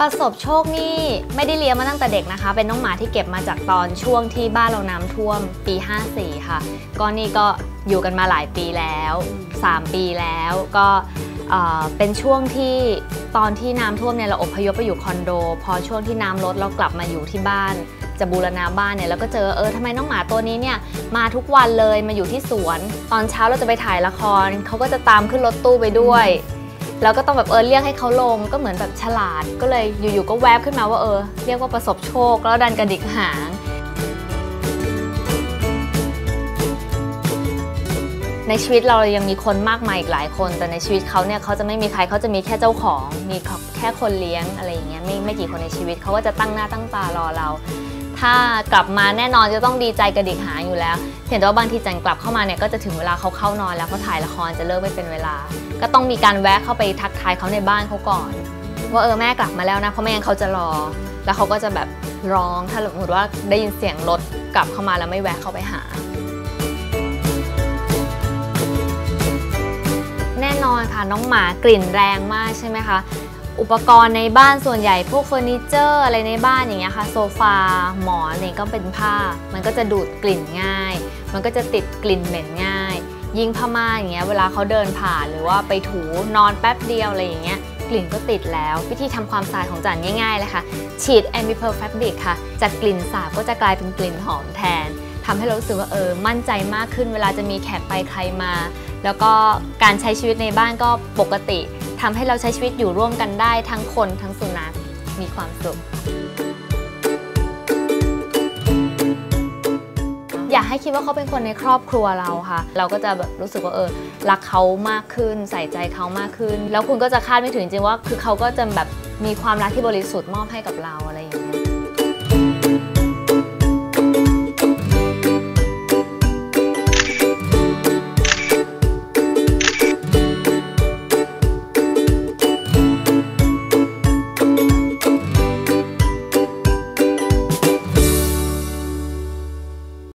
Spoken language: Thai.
ประสบโชคนี่ไม่ได้เลี้ยงมาตั้งแต่เด็กนะคะ เป็นน้องหมาที่เก็บมาจากตอนช่วงที่บ้านเราน้ำท่วมปี 54 ค่ะ ก็นี่ก็อยู่กันมาหลายปีแล้ว 3 ปีแล้วก็เป็นช่วงที่ตอนที่น้ำท่วมเนี่ยเราอพยพไปอยู่คอนโด พอช่วงที่น้ำลดเรากลับมาอยู่ที่บ้าน จะบูรณาบ้านเนี่ยแล้วก็เจอเออทำไมน้องหมาตัวนี้เนี่ยมาทุกวันเลยมาอยู่ที่สวน ตอนเช้าเราจะไปถ่ายละครเขาก็จะตามขึ้นรถตู้ไปด้วย แล้วก็ต้องแบบเออเรียกให้เขาลงก็เหมือนแบบฉลาด ก็เลยอยู่ๆก็แวบขึ้นมาว่าเออเรียกว่าประสบโชค แล้วดันกระดิกหางในชีวิตเรายังมีคนมากมายอีกหลายคน แต่ในชีวิตเขาเนี่ยเขาจะไม่มีใครเขาจะมีแค่เจ้าของ มีแค่คนเลี้ยงอะไรอย่างเงี้ยไม่ไม่กี่คนในชีวิตเขาก็จะตั้งหน้าตั้งตารอเรา ถ้ากลับมาแน่นอนจะต้องดีใจกระดิกหางอยู่แล้ว เห็นแต่ว่าบางทีจันกลับเข้ามาเนี่ยก็จะถึงเวลาเขาเข้านอนแล้วเขาถ่ายละครจะเลิกไม่เป็นเวลา ก็ต้องมีการแวะเข้าไปทักทายเขาในบ้านเขาก่อน ว่าเออแม่กลับมาแล้วนะเพราะไม่เขาจะรอ แล้วเขาก็จะแบบร้องถ้าสมมติว่าได้ยินเสียงรถกลับเข้ามาแล้วไม่แวะเข้าไปหาแน่นอนค่ะน้องหมากลิ่นแรงมากใช่ไหมคะ อุปกรณ์ในบ้านส่วนใหญ่พวกเฟอร์นิเจอร์อะไรในบ้านอย่างเงี้ยค่ะ โซฟาหมอนอะไรก็เป็นผ้า มันก็จะดูดกลิ่นง่าย มันก็จะติดกลิ่นเหม็นง่าย ยิ่งผ้าม่านอย่างเงี้ยเวลาเขาเดินผ่านหรือว่าไปถูนอนแป๊บเดียวอะไรอย่างเงี้ยกลิ่นก็ติดแล้ว วิธีทำความสะอาดของจันง่ายๆเลยค่ะ ฉีด a m b i p e r Fabric ค่ะ จากกลิ่นสาบก็จะกลายเป็นกลิ่นหอมแทนทำให้เรารู้สึกว่าเออมั่นใจมากขึ้นเวลาจะมีแขกไปใครมา แล้วก็การใช้ชีวิตในบ้านก็ปกติ ทำให้เราใช้ชีวิตอยู่ร่วมกันได้ทั้งคนทั้งสุนัขมีความสุข อยากให้คิดว่าเขาเป็นคนในครอบครัวเราค่ะ เราก็จะแบบรู้สึกว่าเออรักเขามากขึ้น ใส่ใจเขามากขึ้น แล้วคุณก็จะคาดไม่ถึงจริงว่า คือเขาก็จะแบบมีความรักที่บริสุทธิ์มอบให้กับเราอะไรอย่างเงี้ย